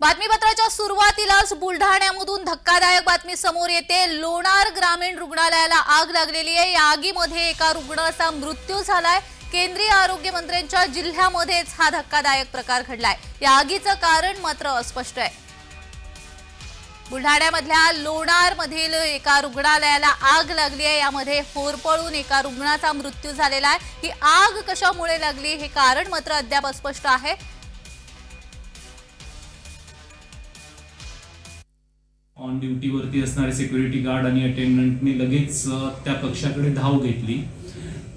बातमीपत्राच्या सुरुवातीलाच बुलढाण्यामधून धक्कादायक बातमी समोर येते. लोणार ग्रामीण रुग्णालयाला आग लागलेली आहे. या आगीमध्ये एका रुग्णाचा मृत्यू झालाय. केंद्रीय आरोग्य मंत्र्यांच्या जिल्ह्यामध्येच हा धक्कादायक प्रकार घडलाय. या आगीचं कारण मात्र अस्पष्ट आहे. बुलढाण्यामधल्या लोणारमधील एका रुग्णालयाला आग लागली आहे. यामध्ये होरपळून एका रुग्णाचा मृत्यू झालेला आहे. ही आग कशामुळे लागली हे कारण मात्र अद्याप अस्पष्ट आहे. ऑन ड्युटीवरती असणारे सिक्युरिटी गार्ड आणि अटेंडंटने लगेच त्या कक्षाकडे धाव घेतली.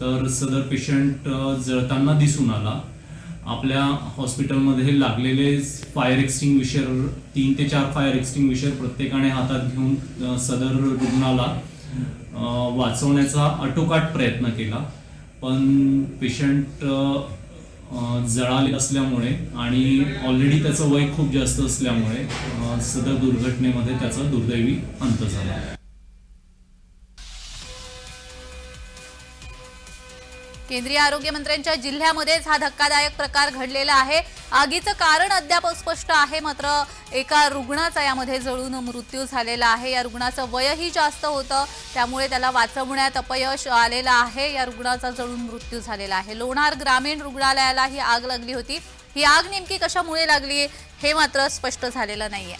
तर सदर पेशंट जळताना दिसून आला. आपल्या हॉस्पिटलमध्ये लागलेले फायर एक्सटिंग्विशर तीन ते चार फायर एक्सटिंग्विशर प्रत्येकाने हातात घेऊन सदर रुग्णाला वाचवण्याचा आटोकाट प्रयत्न केला. पण पेशंट जळाले असल्यामुळे आणि ऑलरेडी त्याचं वय खूप जास्त असल्यामुळे सदर दुर्घटनेमध्ये त्याचा दुर्दैवी अंत झाला. केंद्रीय आरोग्य मंत्र्यांच्या जिल्ह्यामध्येच हा धक्कादायक प्रकार घडलेला आहे. आगीचं कारण अद्याप स्पष्ट आहे मात्र एका रुग्णाचा यामध्ये जळून मृत्यू झालेला आहे. या रुग्णाचं वयही जास्त होतं त्यामुळे त्याला वाचवण्यात अपयश आलेलं आहे. या रुग्णाचा जळून मृत्यू झालेला आहे. लोणार ग्रामीण रुग्णालयाला ही आग लागली होती. ही आग नेमकी कशामुळे लागली हे मात्र स्पष्ट झालेलं नाहीये.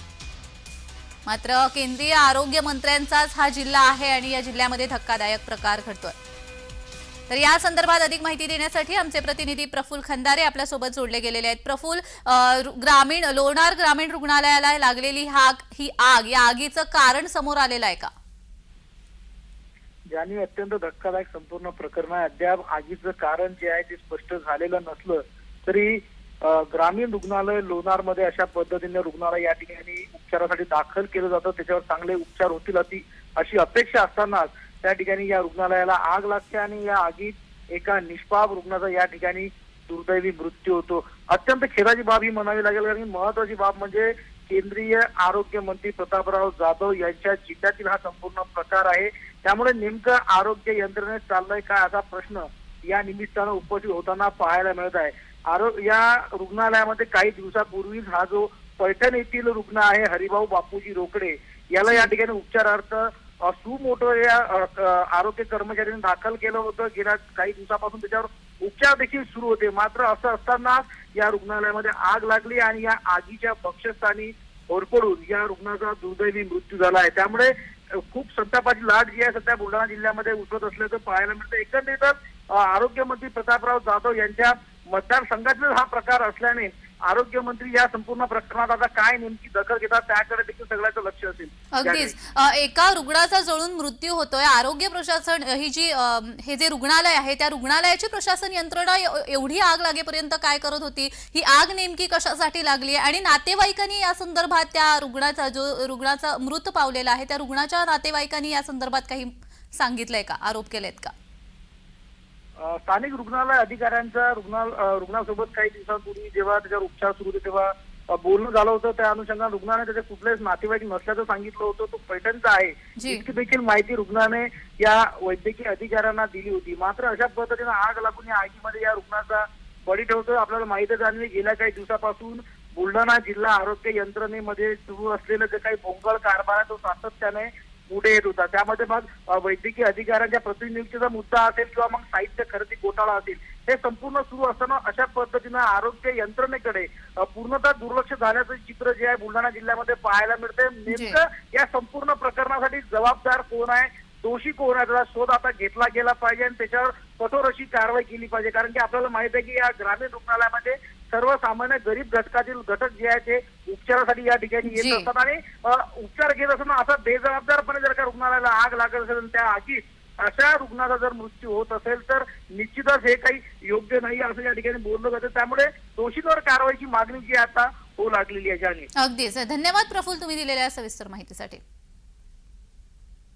मात्र केंद्रीय आरोग्य मंत्र्यांचाच हा जिल्हा आहे आणि या जिल्ह्यामध्ये धक्कादायक प्रकार घडतोय. तर या संदर्भात अधिक माहिती देण्यासाठी आमचे प्रतिनिधी प्रफुल खंदारे आपल्यासोबत जोडले गेलेले आहेत. प्रफुल ग्रामीण लोणार ग्रामीण रुग्णालयाला लागलेली आग ही आग या आगीचं कारण समोर आलेलं आहे का? ज्यांनी अत्यंत धक्कादायक संपूर्ण प्रकरण आहे. अद्याप आगीचं कारण जे आहे ते स्पष्ट झालेलं नसलं तरी ग्रामीण रुग्णालय लोणार मध्ये अशा पद्धतीने रुग्णाला या ठिकाणी उपचारासाठी दाखल केलं जातं. त्याच्यावर चांगले उपचार होतील अशी अपेक्षा असतानाच त्या ठिकाणी या रुग्णालयाला आग लागते आणि या आगीत एका निष्पाप रुग्णाचा या ठिकाणी दुर्दैवी मृत्यू होतो. अत्यंत खेदाची बाब ही म्हणावी लागेल कारण महत्वाची बाब म्हणजे केंद्रीय आरोग्य मंत्री प्रतापराव जाधव यांच्या जिल्ह्यातील हा संपूर्ण प्रकार आहे. त्यामुळे नेमकं आरोग्य यंत्रणेत चाललंय काय असा प्रश्न या निमित्तानं उपस्थित होताना पाहायला मिळत आहे. आरोग्य या रुग्णालयामध्ये काही दिवसापूर्वीच हा जो पैठण येथील रुग्ण आहे हरिभाऊ बापूजी रोकडे याला या ठिकाणी उपचारार्थ सुमोटो या आरोग्य कर्मचाऱ्यांनी दाखल केलं होतं. गेल्या काही दिवसापासून त्याच्यावर उपचार देखील सुरू होते. मात्र असं असताना या रुग्णालयामध्ये आग लागली आणि या आगीच्या बक्षस्थानी होरपडून या रुग्णाचा दुर्दैवी मृत्यू झाला आहे. त्यामुळे खूप संतापाची लाट जी आहे सध्या बुलढाणा जिल्ह्यामध्ये उसळत असल्याचं पाहायला मिळतं. एकंदरीतच आरोग्यमंत्री प्रतापराव जाधव यांच्या मतदारसंघातलाच हा प्रकार असल्याने आरोग्यमंत्री या संपूर्ण प्रकरणात आता काय नेमकी दखल घेतात त्याकडे देखील सगळ्याचं लक्ष असेल. अगदीच. एका रुग्णाचा जळून मृत्यू होतोय. आरोग्य प्रशासन ही जी हे जे रुग्णालय आहे त्या रुग्णालयाची प्रशासन यंत्रणा एव- एवढी आग लागेपर्यंत काय करत होती? ही आग नेमकी कशासाठी लागली आणि नातेवाईकांनी या संदर्भात त्या रुग्णाचा जो रुग्णाचा मृत पावलेला आहे त्या रुग्णाच्या नातेवाईकांनी या संदर्भात काही सांगितलंय का? आरोप केलेत का? स्थानिक रुग्णालय अधिकाऱ्यांचा रुग्णा अ, रुग्णासोबत काही दिवसांपूर्वी जेव्हा त्याच्यावर उपचार सुरू होते तेव्हा बोलणं झालं होतं. त्या अनुषंगाने रुग्णाने त्याचे कुठलेच नातेवाईक नसल्याचं सांगितलं होतं. तो पैठणचा आहे. इतकी देखील माहिती रुग्णाने या वैद्यकीय अधिकाऱ्यांना दिली होती. मात्र अशा पद्धतीने आग लागून या आगीमध्ये या रुग्णाचा बळी ठेवतो आपल्याला माहितच आहे. गेल्या काही दिवसापासून बुलढाणा जिल्हा आरोग्य यंत्रणेमध्ये सुरू असलेलं जे काही बोंगळ कारभार आहे तो सातत्याने पुढे येत होता. त्यामध्ये मग वैद्यकीय अधिकाऱ्यांच्या प्रतिनियुक्तीचा मुद्दा असेल किंवा मग साहित्य खरेदी घोटाळा असेल हे संपूर्ण सुरू असताना अशा पद्धतीनं आरोग्य यंत्रणेकडे पूर्णतः दुर्लक्ष झाल्याचं चित्र जे आहे बुलढाणा जिल्ह्यामध्ये पाहायला मिळते नेमकं या संपूर्ण प्रकरणासाठी जबाबदार कोण आहे? दोषी कोण आहे? त्याचा शोध आता घेतला गेला पाहिजे आणि त्याच्यावर कठोर अशी कारवाई केली पाहिजे. कारण की आपल्याला माहीत आहे की या ग्रामीण रुग्णालयामध्ये सर्वसामान्य गरीब घटकातील घटक जे आहे ते उपचारासाठी या ठिकाणी. येत असतात. आणि उपचार घेत असताना असा बेजबाबदारपणे जर का रुग्णालयाला आग लागत असेल त्या आगीत अशा रुग्णाचा जर मृत्यू होत असेल तर निश्चितच हे काही योग्य नाही असं या ठिकाणी बोललं जातं. त्यामुळे दोषींवर कारवाईची मागणी जी आता होऊ लागलेली आहे अगदीच. धन्यवाद प्रफुल तुम्ही दिलेल्या सविस्तर माहितीसाठी.